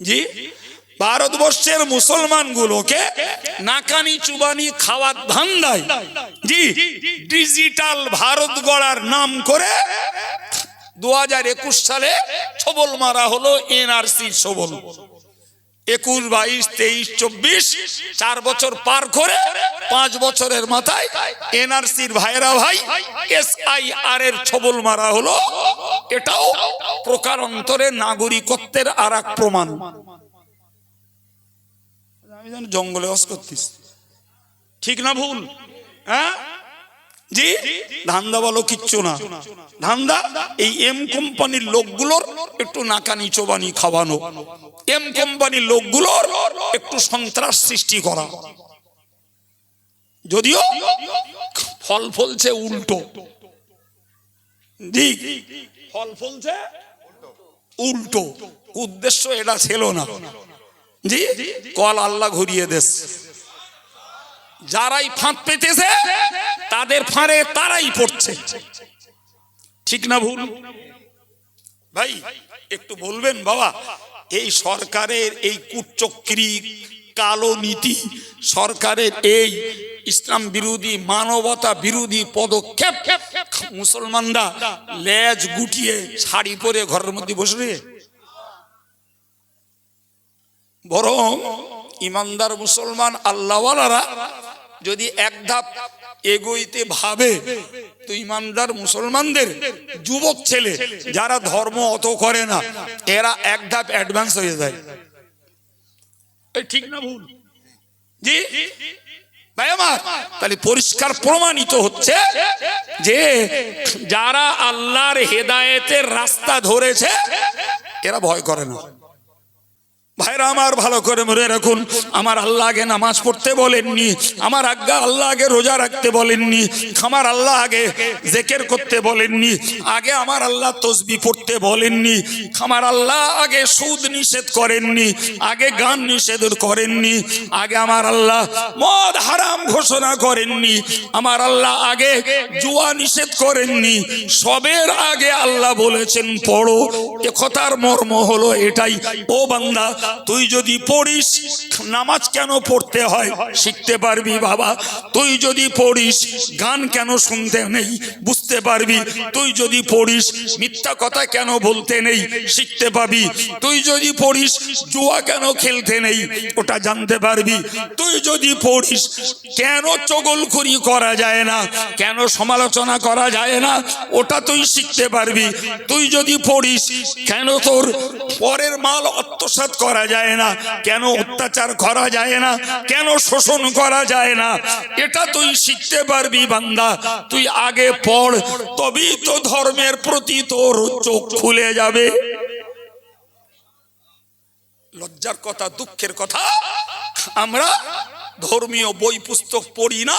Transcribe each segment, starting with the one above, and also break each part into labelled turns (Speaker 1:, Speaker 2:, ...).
Speaker 1: জি? ভারতবর্ষের মুসলমানগুলোকে নাকানি চুবানি খাওয়ার ধান্দায় জি, ডিজিটাল ভারত গড়ার নাম করে দু হাজার একুশ সালে ছবল মারা হলো এনআরসি ছবল। একুশ, বাইশ, তেইশ, চব্বিশ, চার বছর পার করে পাঁচ বছরের মাথায় এনআরসির ভাইরা ভাই এস আই আর এর ছবল মারা হলো। এটাও প্রকারান্তরে নাগরিকত্বের আর এক প্রমাণ। আমি যেন জঙ্গলে বাস করতিস। ঠিক না ভুল? হ্যাঁ? জি ধান্দা বলো কিচ্ছু না। ধান্দা, এই এম কোম্পানির লোকগুলোর একটু নাকানি চোবানি খাওয়ানো। এম কোম্পানির লোকগুলোর একটু সন্ত্রাস সৃষ্টি করা। যদিও ফল ফলছে উল্টো। ফল ফলছে উল্টো। উদ্দেশ্য এটা ছিল না। জি, কল আল্লাহ ঘুরিয়ে দেশ। যারাই ফাঁদ পেতেছে, তাদের ফাঁড়ে তারাই পড়ছে। ঠিক না ভুল? ভাই, একটু বলবেন বাবা, এই সরকারের এই কুচক্রি কালো নীতি, সরকারের এই ইসলাম বিরোধী, মানবতা বিরোধী পদক্ষেপ, মুসলমানরা লেজ গুটিয়ে শাড়ি পরে ঘরের মধ্যে বসে রে। বরং ইমানদার মুসলমান আল্লাহওয়ালারা যদি এক ধাপ এগোইতে ভাবে, তো ইমানদার মুসলমানদের যুবক ছেলে যারা ধর্ম অত করে না, এরা এক ধাপ অ্যাডভান্স হয়ে যায়। ঠিক না ভুল? জি? তাহলে পরিষ্কার প্রমাণিত হচ্ছে যে যারা আল্লাহর হেদায়েতের রাস্তা ধরেছে, এরা ভয় করে না। ভাইরা আমার ভালো করে মনে রাখুন, আমার আল্লাহ আগে নামাজ পড়তে বলেননি, আমার আজ্ঞা আল্লাহ আগে রোজা রাখতে বলেননি, আমার আল্লাহ আগে জেকের করতে বলেননি, আগে আমার আল্লাহ তসবি পড়তে বলেননি, আমার আল্লাহ আগে সুদ নিষেধ করেননি, আগে গান নিষেধ করেননি, আগে আমার আল্লাহ মদ হারাম ঘোষণা করেননি, আমার আল্লাহ আগে জুয়া নিষেধ করেননি, সবের আগে আল্লাহ বলেছেন, পড়ো, এ কথার মর্ম হলো এটাই, ও বান্দা তুই যদি পড়িস, নামাজ কেন পড়তে হয়? শিখতে পারবি বাবা। তুই যদি পড়িস, গান কেন শুনতে নেই? বুঝতে পারবি। তুই যদি পড়িস, মিথ্যা কথা কেন বলতে নেই? শিখতে পাবি। তুই যদি পড়িস, জুয়া কেন খেলতে নেই? ওটা জানতে পারবি। তুই যদি পড়িস, কেন চগলখুরি করা যায় না? কেন সমালোচনা করা যায় না? ওটা তুই শিখতে পারবি। তুই যদি পড়িস, কেন তোর পরের মাল আত্মসাৎ করা যায় না। কেন অত্যাচার করা যায় না? কেন শোষণ করা যায় না? এটা তুই শিখতে পারবি বান্দা। তুই আগে পড়, তবেই তো ধর্মের প্রতি তোর চোখ খুলে যাবে। লজ্জার কথা, দুঃখের কথা, আমরা ধর্মীয় বই পুস্তক পড়ি না।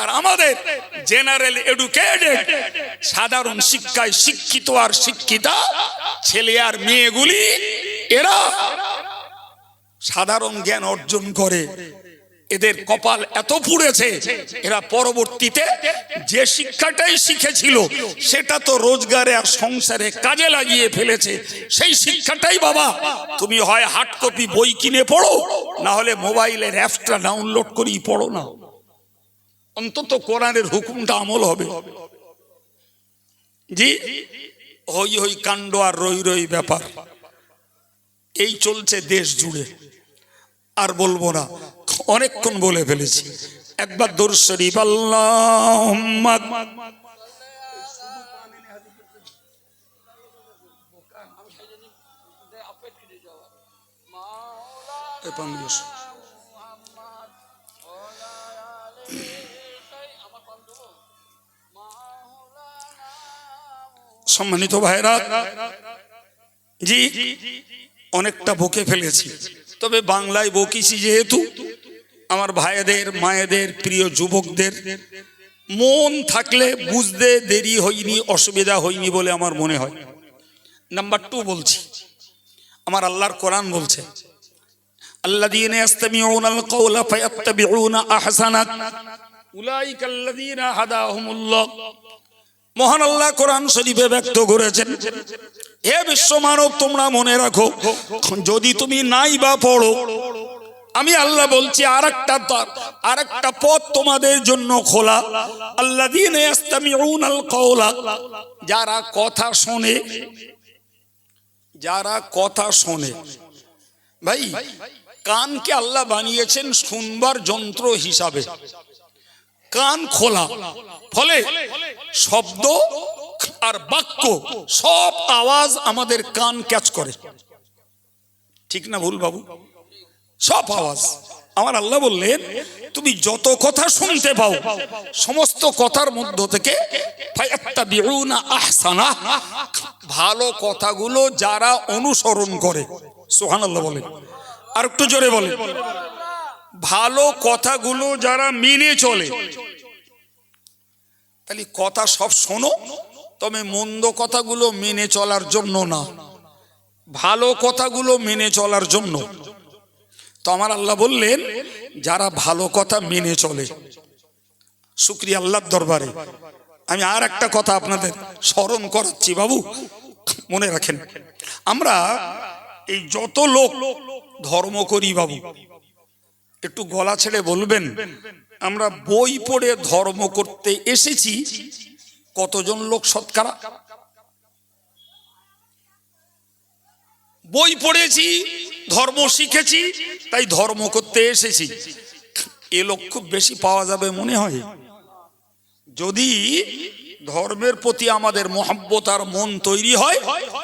Speaker 1: আর আমাদের জেনারেল এডুকেটেড, সাধারণ শিক্ষায় শিক্ষিত আর শিক্ষিতা ছেলে আর মেয়েগুলি, এরা সাধারণ জ্ঞান অর্জন করে। এদের কপাল এত পুড়েছে, এরা পরবর্তীতে যে শিক্ষাটাই শিখেছিল, সেটা তো রোজগারে আর সংসারে কাজে লাগিয়ে ফেলেছে। সেই শিক্ষাটাই বাবা, তুমি হয় হার্ড কপি বই কিনে পড়ো, না হলে মোবাইলের অ্যাপসটা ডাউনলোড করেই পড়ো না। অন্তত কোরআনের হুকুমটা আমল হবে। জি, হই হই কাণ্ড আর রই রই ব্যাপার। এই চলছে দেশ জুড়ে। আর বলব না, অনেকক্ষণ বলে ফেলেছি। একবার দোর শরীফ আল্লাহ সম্মানিত ভাইরা, জি, অনেকটা বকে ফেলেছি। তবে বাংলায় বকিছি যেহেতু আমার ভাইদের মায়েদের প্রিয় যুবকদের মন থাকলে বুঝতে দেরি হয়নি অসুবিধা হয়নি বলে আমার মনে হয় নাম্বার টু বলছি আমার আল্লাহর কোরআন বলছে الذين يستمعون القول فيتبعون احسنه اولئك الذين هداهم الله মহান আল্লাহ কোরআন শরীফে ব্যক্ত করেছেন হে বিশ্ব মানব তোমরা মনে রাখো, যদি তুমি নাই বা পড়ো, আমি আল্লাহ বলছি আর একটা আর একটা পথ তোমাদের জন্য খোলা। আল্লাহ যারা কথা শোনে, যারা কথা শোনে। ভাই, কানকে আল্লাহ বানিয়েছেন শুনবার যন্ত্র হিসাবে। কান খোলা। ফলে শব্দ আর বাক্য, সব আওয়াজ আমাদের কান ক্যাচ করে। ঠিক না ভুল বাবু? সব আওয়াজ। আমার আল্লাহ বললেন, তুমি যত কথা শুনতে পাও, সমস্ত কথার মধ্য থেকে ভালো কথাগুলো যারা অনুসরণ করে। সুবহানাল্লাহ বলেন। আর একটু জোরে বলে ভালো কথাগুলো যারা মেনে চলে, তাহলে কথা সব শোনো তবে মন্দ কথাগুলো মেনে চলার জন্য না। ভালো কথাগুলো মেনে চলার জন্য। তো আমার আল্লাহ বললেন, যারা ভালো কথা মেনে চলে, শুক্রিয়া আল্লাহর দরবারে। আমি আর একটা কথা আপনাদের স্মরণ করাচ্ছি বাবু, মনে রাখেন। আমরা এই যত লোক ধর্ম করি বাবু, একটু গলা ছেড়ে বলবেন, আমরা বই পড়ে ধর্ম করতে এসেছি কতজন লোক সৎকারা? বই পড়েছি, ধর্ম শিখেছি, তাই ধর্ম করতে এসেছি। এ লোক খুব বেশি পাওয়া যাবে মনে হয়। যদি ধর্মের প্রতি আমাদের মোহাব্বত আর মন তৈরি হয়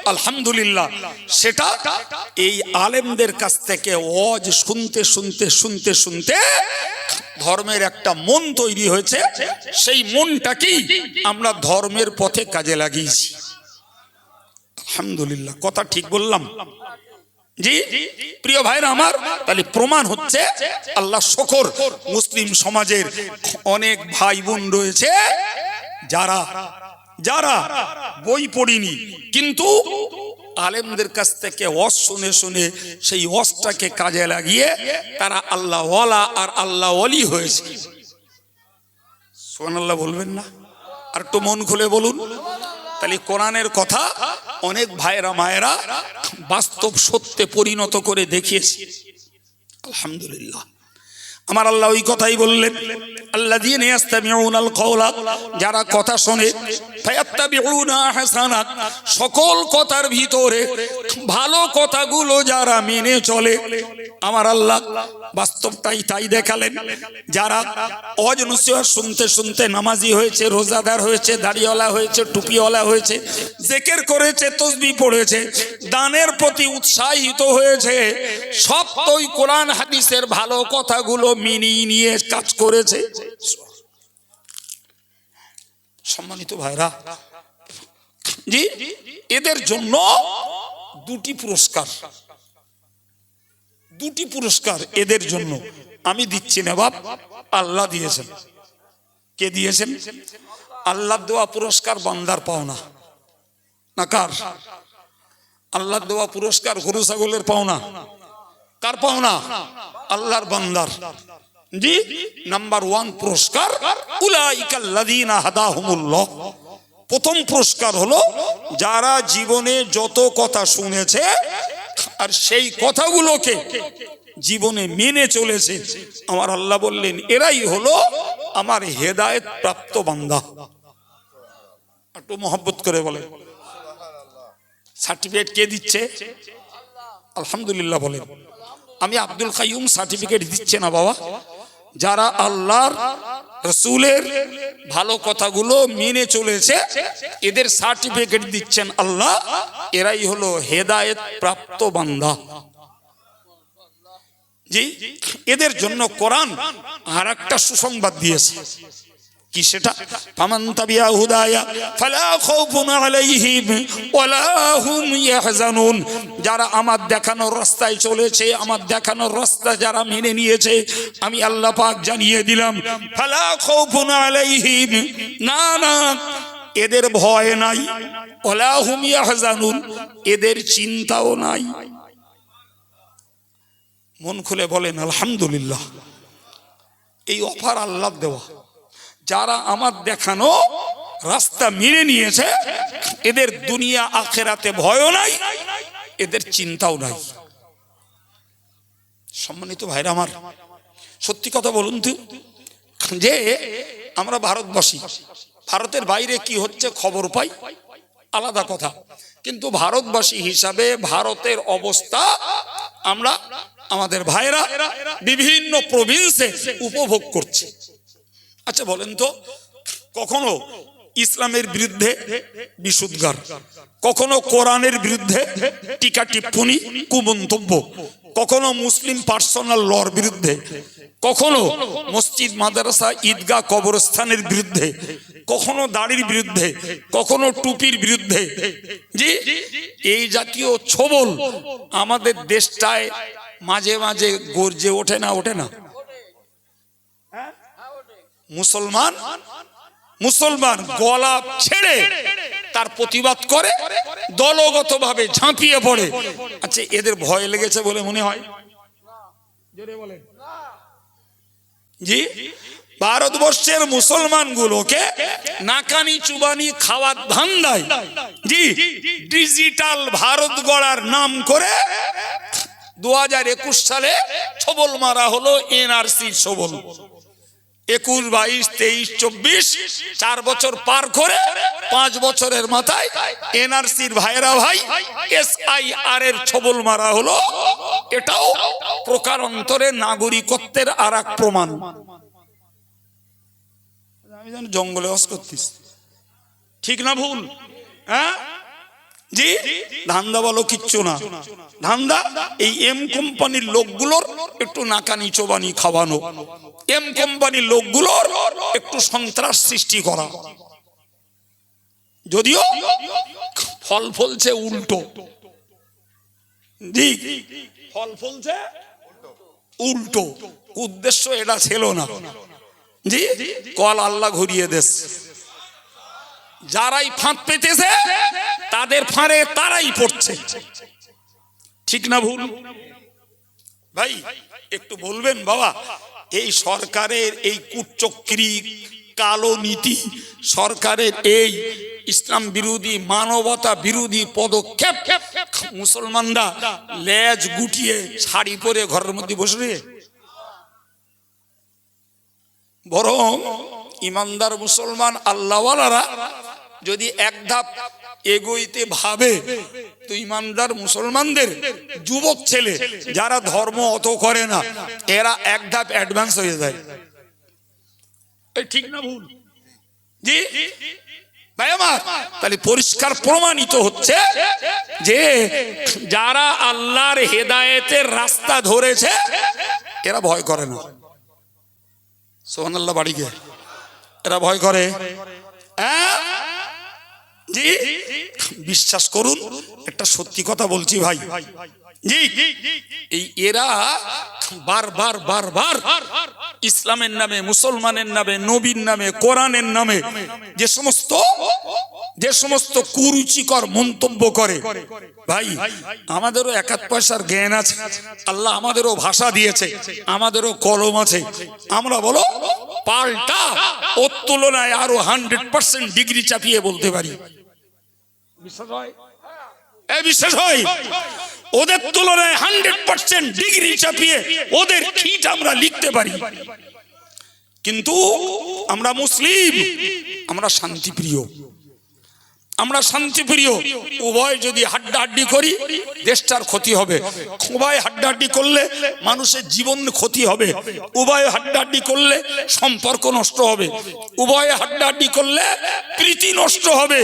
Speaker 1: আলহামদুলিল্লাহ। সেটা এই আলেমদের কাছ থেকে ওয়াজ শুনতে শুনতে শুনতে শুনতে ধর্মের একটা মন তৈরি হয়েছে। সেই মনটাকেই আমরা ধর্মের পথে কাজে লাগিয়েছি। আলহামদুলিল্লাহ কথা ঠিক বললাম? জি? প্রিয় ভাইরা আমার তাহলে প্রমাণ হচ্ছে আল্লাহ শকর মুসলিম সমাজের অনেক ভাই বোন রয়েছে। যারা যারা বই পড়িনি, কিন্তু আলেমদের কাছ থেকে অস শুনে শুনে সেই অসটাকে কাজে লাগিয়ে তারা আল্লাহ ওয়ালা আর আল্লাহ অলি হয়েছে। সোহান আল্লাহ বলবেন না? আর একটু মন খুলে বলুন। তাহলে কোরআনের কথা অনেক ভাইরা মায়েরা বাস্তব সত্যে পরিণত করে দেখিয়েছে। আলহামদুলিল্লাহ। আমার আল্লাহ ওই কথাই বললেন আল্লাহ দিয়ে যারা কথা শোনে সকল কথার ভিতরে ভালো কথাগুলো যারা মেনে চলে, আমার আল্লাহ বাস্তবটাই তাই দেখালেন। যারা অজনসিয়া শুনতে শুনতে নামাজি হয়েছে, রোজাদার হয়েছে, দাড়িওয়ালা হয়েছে, টুপিওয়ালা হয়েছে, জেকের করেছে, তসবি পড়েছে, দানের প্রতি উৎসাহিত হয়েছে, সব তো কোরআন হাদিসের ভালো কথাগুলো মিনিয়ে নিয়ে কাজ করেছে। সম্মানিত ভাইরা, জি, এদের জন্য দুটি পুরস্কার। দুটি পুরস্কার এদের জন্য। আমি দিচ্ছি না বাপ, আল্লাহ দিয়েছেন। কে দিয়েছেন? আল্লাহ দেওয়া পুরস্কার বান্দার পাওনা। না কার? আল্লাহ দেওয়া পুরস্কার গরু ছাগলের পাওনা। কার পাওনা? আল্লাহর বান্দার। জি নাম্বার ওয়ান পুরস্কার, উলাইকাল্লাযীনা হাদাহুমুল্লাহ। প্রথম পুরস্কার হলো, যারা জীবনে যত কথা শুনেছে, আর সেই কথাগুলোকে জীবনে মেনে চলেছে, আমার আল্লাহ বললেন, এরাই হলো আমার হেদায়েত প্রাপ্ত বান্দা। একটু মহব্বত করে বলে সার্টিফিকেট কে দিচ্ছে? আলহামদুলিল্লাহ বলেন। আমি আব্দুল কাইম সার্টিফিকেট দিচ্ছে না বাবা। যারা আল্লাহর রসুলের ভালো কথাগুলো মেনে চলেছে, এদের সার্টিফিকেট দিচ্ছেন আল্লাহ, এরাই হলো হেদায়েত প্রাপ্ত বান্ধা জি, এদের জন্য কোরআন আর একটা সুসংবাদ দিয়েছে। কি সেটা? ফামান হুদায়া, ফালা খাউফুন আলাইহিম, ওয়ালা হুম ইয়াহজানুন। যারা আমার দেখানোর রাস্তায় চলেছে, আমার দেখানোর রাস্তা যারা মেনে নিয়েছে, আমি আল্লাহ পাক জানিয়ে দিলাম, ফালা খাউফুন আলাইহিম। না না, এদের ভয় নাই, ওয়ালা হুম ইয়াহজানুন, এদের চিন্তাও নাই। মন খুলে বলেন, আলহামদুলিল্লাহ। এই অফার আল্লাহ দেওয়া। যারা আমার দেখানো রাস্তা মেনে নিয়েছে, এদের দুনিয়া আখেরাতে ভয়ও নাই, এদের চিন্তাও নাই। সম্মানিত ভাইরা আমার, সত্যি কথা বলুন তো, যে আমরা ভারতবাসী, ভারতের বাইরে কি হচ্ছে খবর পাই? আলাদা কথা। কিন্তু ভারতবাসী হিসাবে ভারতের অবস্থা, আমরা আমাদের ভাইরা বিভিন্ন প্রভিন্সে উপভোগ করছে। আচ্ছা বলেন তো, কখনো ইসলামের বিরুদ্ধে বিশুদ্গার কখনো কোরআনের বিরুদ্ধে টিকা টিপ্পনি, কুমন্তব্য, কখনো মুসলিম পার্সোনাল লর বিরুদ্ধে, কখনো মসজিদ, মাদ্রাসা, ঈদগাহ, কবরস্থানের বিরুদ্ধে, কখনো দাড়ির বিরুদ্ধে, কখনো টুপির বিরুদ্ধে, জি, এই জাতীয় ছবল আমাদের দেশটায় মাঝে মাঝে গর্জে ওঠে না ওঠে না। মুসলমান মুসলমান গলা ছেড়ে তার প্রতিবাদ করে, দলগতভাবে ঝাঁপিয়ে পড়ে। আচ্ছা এদের ভয় লেগেছে বলে মনে হয়? জি? ভারতবর্ষের মুসলমানগুলোকে নাকানি চুবানি খাওয়ার ধান্দায়, জি, ডিজিটাল ভারত গড়ার নাম করে দু হাজার একুশ সালে ছবল মারা হলো এনআরসি ছবল। একুশ, বাইশ, তেইশ, চব্বিশ, চার বছর পার করে পাঁচ বছরের মাথায় এনআরসির ভাইরা ভাই এস আই আর এর ছবল মারা হলো। এটাও প্রকারান্তরে নাগরিকত্বের আর এক প্রমাণ। আমি যেন জঙ্গলে বাস করতিস। ঠিক না ভুল? হ্যাঁ? জি ধান্দা বলো কিচ্ছু না। ধান্দা, এই এম কোম্পানির লোকগুলোর একটু নাকানি চোবানি খাওয়ানো। এম কোম্পানির লোকগুলোর একটু সন্ত্রাস সৃষ্টি করা। যদিও ফল ফলছে উল্টো। ফল ফলছে উল্টো। উদ্দেশ্য এটা ছিল না। জি, কল আল্লাহ ঘুরিয়ে দেশ। যারাই ফাঁদ পেতেছে, তাদের ফাঁড়ে তারাই পড়ছে। ঠিক না ভুল? ভাই, একটু বলবেন বাবা, এই সরকারের এই কুচক্রি কালো নীতি, সরকারের এই ইসলাম বিরোধী, মানবতা বিরোধী পদক্ষেপ, মুসলমানরা লেজ গুটিয়ে শাড়ি পরে ঘরের মধ্যে বসে রয়ে বরং ইমানদার মুসলমান আল্লাহওয়ালারা যদি এক ধাপ এগোইতে ভাবে, তো ইমানদার মুসলমানদের যুবক ছেলে যারা ধর্ম অত করে না, এরা এক ধাপ অ্যাডভান্স হয়ে যায়। ঠিক না ভুল? জি? তাহলে পরিষ্কার প্রমাণিত হচ্ছে যে যারা আল্লাহর হেদায়েতের রাস্তা ধরেছে, এরা ভয় করে না। সোহান আল্লাহ বাড়ি গিয়ে। এরা ভয় করে। হ্যাঁ? বিশ্বাস করুন, একটা সত্যি কথা বলছি ভাই। এরা বারবার বারবার ইসলামের নামে, মুসলমানের নামে, নবীর নামে, কোরআনের নামে যে সমস্ত যে সমস্ত কুরুচিকর মন্তব্য করে। ভাই, আমাদেরও একাত পয়সার জ্ঞান আছে। আল্লাহ আমাদেরও ভাষা দিয়েছে। আমাদেরও কলম আছে। আমরা বলো, পাল্টা ওর তুলনায় আরও হান্ড্রেড পার্সেন্ট ডিগ্রি চাপিয়ে বলতে পারি। বিশ্বাস হয়? এ বিশ্বাস হয়? ওদের তুলনায় হান্ড্রেড পার্সেন্ট ডিগ্রি চাপিয়ে ওদের খিট আমরা লিখতে পারি। কিন্তু আমরা মুসলিম, আমরা শান্তিপ্রিয়। আমরা শান্তিপ্রিয় উভয় যদি হাড্ডাহাড্ডি করি, দেশটার ক্ষতি হবে। উভয় হাড্ডাহাড্ডি করলে মানুষের জীবন ক্ষতি হবে। উভয় হাড্ডাহাড্ডি করলে সম্পর্ক নষ্ট হবে। উভয় হাড্ডাহাড্ডি করলে প্রীতি নষ্ট হবে।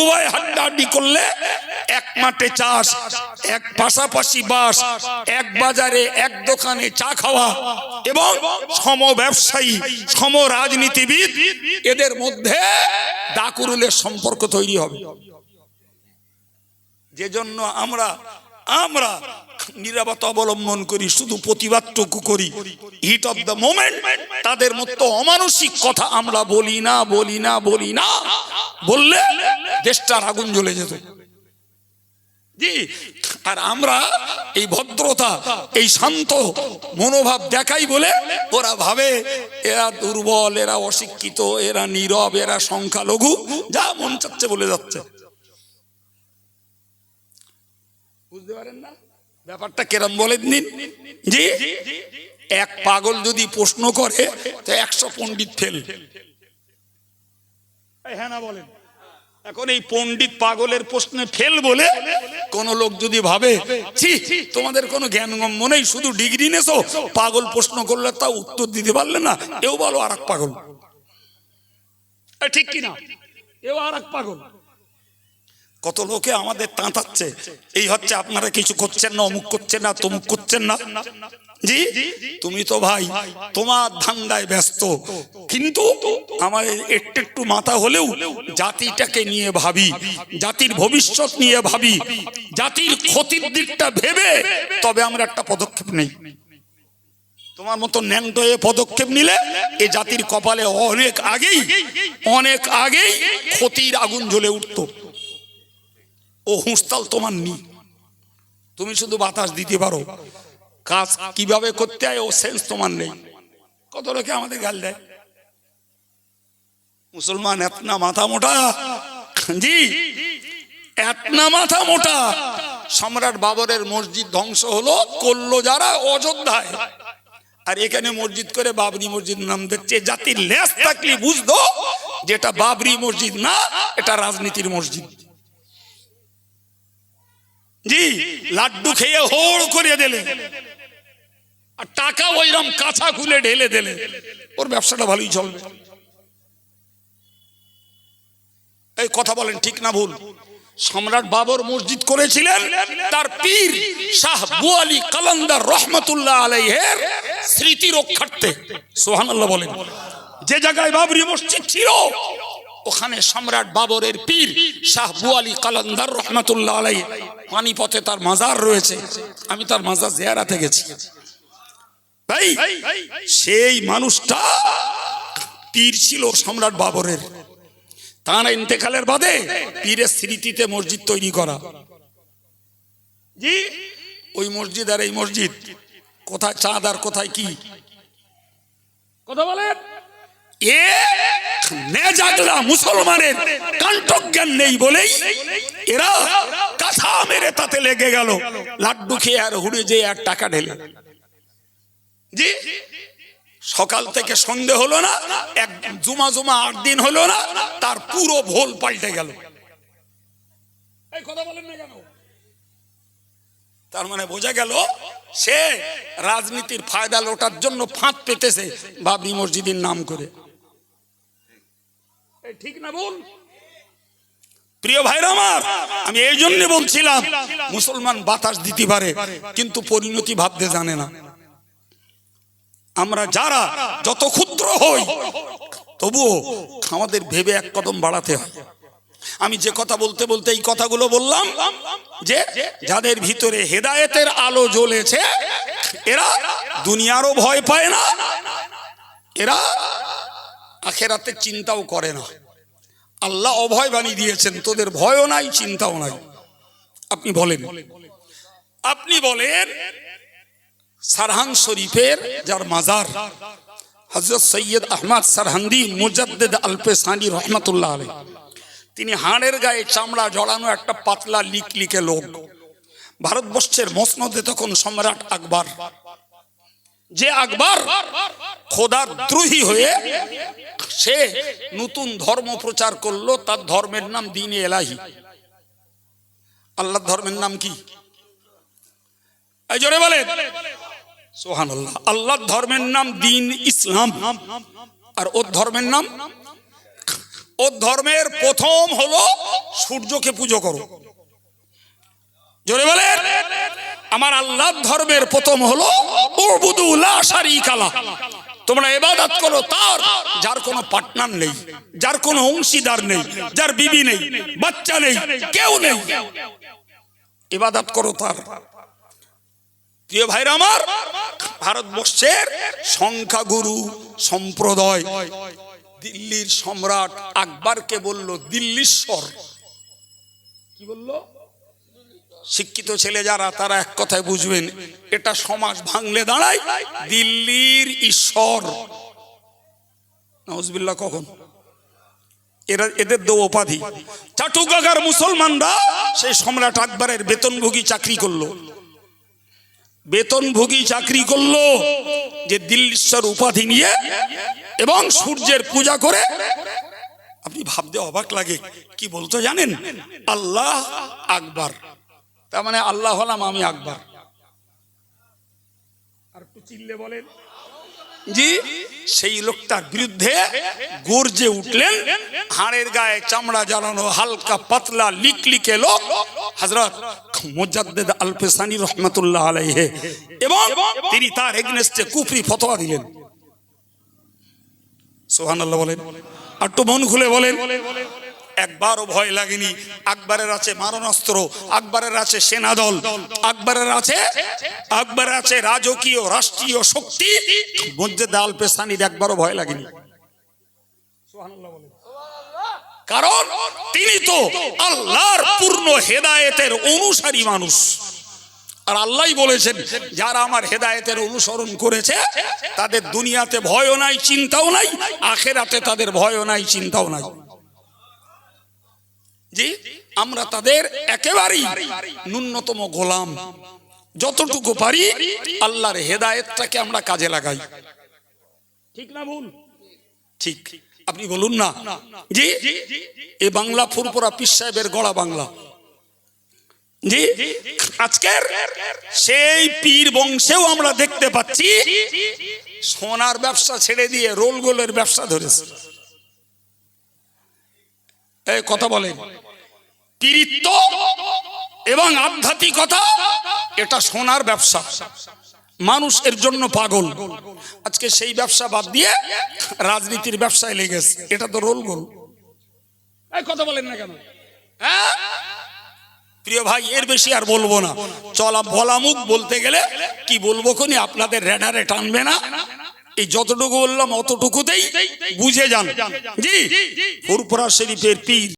Speaker 1: উভয় হাড্ডাহাড্ডি করলে এক মাঠে চাষ, এক পাশাপাশি বাস, এক বাজারে এক দোকানে চা খাওয়া এবং সম ব্যবসায়ী, সম রাজনীতিবিদ, এদের মধ্যে ডাকুরুলের সম্পর্ক তৈরি হবে। যে জন্য আমরা আমরা নিরাপত্তা অবলম্বন করি, শুধু প্রতিবাদটুকু করি। হিট অফ দ্য মোমেন্ট তাদের মতো অমানসিক কথা আমরা বলি না বলি না বলি না। বললে দেশটার আগুন জ্বলে যেত। জি আর আমরা এই ভদ্রতা, এই শান্ত মনোভাব দেখাই বলে ওরা ভাবে এরা দুর্বল, এরা অশিক্ষিত, এরা নীরব, এরা সংখ্যালঘু, যা মন চাচ্ছে বলে যাচ্ছে। বুঝতে পারেন না? ব্যাপারটা কেরম বলেন নিন জি? এক পাগল যদি প্রশ্ন করে, তো একশো পণ্ডিত ফেল। হ্যাঁ না বলেন। এখন এই পণ্ডিত পাগলের প্রশ্নে ফেল বলে কোন লোক যদি ভাবে তোমাদের কোনো জ্ঞান গম্য নেই, শুধু ডিগ্রি নেছো। পাগল প্রশ্ন করলে তা উত্তর দিতে পারলে না। এও বলো আর পাগল। ঠিক কিনা? এও আর পাগল। কত লোকে আমাদের তাঁতাচ্ছে। এই হচ্ছে আপনারা কিছু করছেন না, অমুক করছেন না, তমুক করছেন না। জি? তুমি তো ভাই, তোমার ধান্দায় ব্যস্ত। কিন্তু আমার একটু একটু মাথা হলেও জাতিটাকে নিয়ে ভাবি, জাতির ভবিষ্যৎ নিয়ে ভাবি, জাতির ক্ষতির দিকটা ভেবে তবে আমরা একটা পদক্ষেপ নেই। তোমার মতো ন্যাংটো হয়ে পদক্ষেপ নিলে এ জাতির কপালে অনেক আগেই অনেক আগেই ক্ষতির আগুন জ্বলে উঠতো। ও হুঁসতাল তোমার নি। তুমি শুধু বাতাস দিতে পারো। কাজ কীভাবে করতে হয়, ও সেন্স তোমার নেই। কত লোকে আমাদের গাল দেয়। মুসলমান এতনা মাথা মোটা। জি, এতনা মাথা মোটা। সম্রাট বাবরের মসজিদ ধ্বংস হলো, করল যারা অযোধ্যায়। আর এখানে মসজিদ করে বাবরি মসজিদ নাম দিচ্ছে, জাতির লেস থাকলে বুঝতো যেটা বাবরি মসজিদ না, এটা রাজনীতির মসজিদ। জি, লাড্ডু খেয়ে হোড় করে দিলে। আর টাকা ওইরকম কাঁচা খুলে ঢেলে দিলে। ওর ব্যবসাটা ভালোই চলবে। এই কথা বলেন, ঠিক না ভুল? সম্রাট বাবর মসজিদ করেছিলেন, তার পীর শাহ বুয়ালি কালান্দার রহমতুল্লাহ আলাইহের স্মৃতি রক্ষার্থে। সোহানাল্লাহ বলেন, যে জায়গায় বাবরি মসজিদ ছিল ওখানে সম্রাট বাবরের পীর শাহ বুয়ালি কালান্দার রহমতুল্লাহ আলাই পানিপথে তার মাজার রয়েছে। আমি তার মাজার জিয়ারাতে গেছি। ভাই সেই মানুষটা পীর ছিল সম্রাট বাবরের। তার ইন্তেকালের বাদে পীরের স্মৃতিতে মসজিদ তৈরি করা। জি। ওই মসজিদ আর এই মসজিদ কোথায় চাঁদ আর কোথায় কি? কথা বলেন। নেজাগলা মুসলমানের নেই বলেই এরা মেরে তাতে লেগে গেল। লাড্ডু খেয়ে আর হুড়ে আর টাকা ঢেলে। জি? সকাল থেকে সন্ধে হলো না, এক জুমা জুমা আট দিন হলো না, তার পুরো ভোল পাল্টে গেল। তার মানে বোঝা গেল, সে রাজনীতির ফায়দা লোটার জন্য ফাঁদ পেতেছে বাবরি মসজিদের নাম করে। ঠিক না বল? প্রিয় ভাইরা আমার, আমি এই জন্য বলছিলাম, মুসলমান বাতাস দিতে পারে, কিন্তু পরিণতি ভাবতে জানে না। আমরা যারা যত ক্ষুদ্র হই, তবুও আমাদের ভেবে এক কদম বাড়াতে হয়। আমি যে কথা বলতে বলতে এই কথাগুলো বললাম, যে যাদের ভিতরে হেদায়েতের আলো জ্বলেছে, এরা দুনিয়ারও ভয় পায় না, এরা আখেরাতে চিন্তাও করে না। আল্লাহ অভয় বানিয়ে দিয়েছেন, তোদের ভয়ও নাই, চিন্তাও নাই। আপনি বলেন আপনি বলেন, সারহান শরীফের যার মাজার হজরত সৈয়দ আহমদ সারহান্দি মুজাদ্দেদ আলপেসানি রহমতুল্লাহ আলী তিনি হাড়ের গায়ে চামড়া জড়ানো একটা পাতলা লিক লিখে লোক। ভারতবর্ষের মসনদে তখন সম্রাট আকবর যে আকবর খোদার দ্রোহী হয়ে সে নতুন ধর্ম প্রচার করল, তার ধর্মের নাম দিন এলাহি। আল্লাহ ধর্মের নাম কি? সোহান আল্লাহ আল্লাহ ধর্মের নাম দিন ইসলাম। আর ওর ধর্মের নাম? ওর ধর্মের প্রথম হলো সূর্যকে পুজো করো। জোরে বলে আমার আল্লাহ ধর্মের প্রথম হলো তোমরা এবাদত করো তার, যার কোনো পার্টনার নেই, যার কোনো অংশীদার নেই, যার বিবি নেই, বাচ্চা নেই, কেউ নেই। এবাদত করো তার। প্রিয় ভাইরা আমার, ভারতবর্ষের সংখ্যাগুরু সম্প্রদায়, দিল্লির সম্রাট আকবরকে বলল দিল্লীশ্বর। কি বলল? শিক্ষিত ছেলে যারা, তারা এক কথায় বুঝবেন, এটা সমাজ ভাঙলে দাঁড়ায়, দিল্লির ঈশ্বর। নজবিল্লা কখন? এরা, এদের দো উপাধি। চাটুকাগার মুসলমানরা সেই সম্রাট আকবরের বেতনভোগী চাকরি করল। বেতনভোগী চাকরি করল যে দিল্লীশ্বর উপাধি নিয়ে এবং সূর্যের পূজা করে। আপনি ভাবতে অবাক লাগে, কি বলতো জানেন? আল্লাহ আকবার। তার মানে আল্লাহ হলাম আমি আকবর। আর একটু চিল্লে বলেন। জি সেই লোকটার বিরুদ্ধে গর্জে উঠলেন হাড়ের গায়ে চামড়া জ্বালানো হালকা পাতলা লিকলিকে লোক হজরত মোজাদ্দেদ আলফেসানি রহমতুল্লাহ আলাইহে এবং তিনি তার এগনেস্টে কুফরি ফতোয়া দিলেন। সোহান আল্লাহ বলেন। আর একটু মন খুলে বলেন। একবারও ভয় লাগেনি। আকবরের আছে মারণাস্ত্র আকবরের আছে সেনাদল আকবরের আছে আকবরের আছে রাজকীয় রাষ্ট্রীয় শক্তি। মধ্যে দাল পেশানির একবারও ভয় লাগেনি। কারণ তিনি তো আল্লাহর পূর্ণ হেদায়েতের অনুসারী মানুষ। আর আল্লাহ বলেছেন যারা আমার হেদায়েতের অনুসরণ করেছে তাদের দুনিয়াতে ভয়ও নাই চিন্তাও নাই আখেরাতে তাদের ভয়ও নাই চিন্তাও নাই। জি আমরা তাদের একেবারেই ন্যূনতম গোলাম। যতটুকু পারি আল্লাহর হেদায়েতটাকে আমরা কাজে লাগাই। ঠিক না ভুল? ঠিক। আপনি বলুন না জি এ বাংলা ফুরপুরা পিস সাহেবের গড়া বাংলা। জি আজকের সেই পীর বংশেও আমরা দেখতে পাচ্ছি সোনার ব্যবসা ছেড়ে দিয়ে রোল গোলের ব্যবসা ধরেছে। এই কথা বলেন। পীরিত্ব এবং আধ্যাত্মিকতা এটা সোনার ব্যবসা। মানুষ এর জন্য পাগল। আজকে সেই ব্যবসা বাদ দিয়ে রাজনীতির ব্যবসায় লেগেছে। এটা তো রোল গোল কথা বলেন না কেন? হ্যাঁ? প্রিয় ভাই এর বেশি আর বলব না। চলা বলা মুখ বলতে গেলে কি বলব কোনি আপনাদের রেডারে টানবে না। এই যতটুকু বললাম অতটুকুতেই বুঝে যান। জি। ফুরপুরা শরীফের পীর।